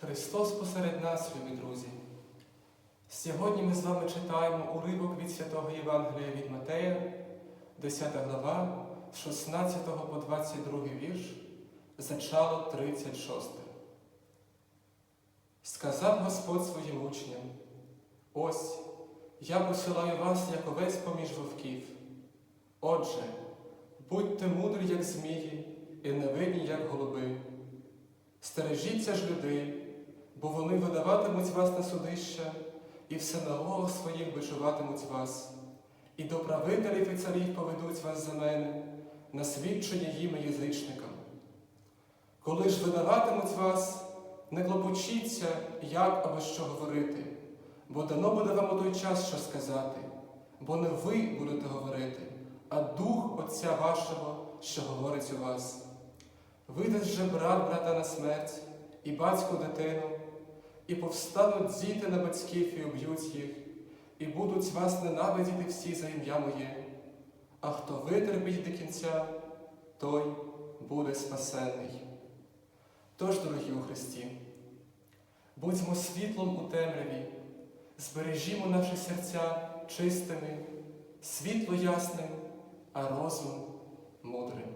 Христос посеред нас, любі друзі. Сьогодні ми з вами читаємо уривок від Святого Євангелія від Матея, 10 глава, з 16 по 22 вірш, зачало 36. Сказав Господь своїм учням: Ось я посилаю вас, як овець поміж вовків. Отже, будьте мудрі, як змії, і невинні, як голуби. Стережіться ж людей, вони видаватимуть вас на судища, і в синагогах своїх бичуватимуть вас, і до правителів і царів поведуть вас за мене на свідчення їм язичникам. Коли ж видаватимуть вас, не клопочіться, як або що говорити, бо дано буде вам у той час що сказати, бо не ви будете говорити, а Дух Отця вашого, що говорить у вас. Видасть же брат брата на смерть, і батько дитину, і повстануть діти на батьків і уб'ють їх, і будуть вас ненавидіти всі за ім'я моє. А хто витерпить до кінця, той буде спасений. Тож, дорогі у Христі, будьмо світлом у темряві, збережімо наші серця чистими, світло ясним, а розум мудрим.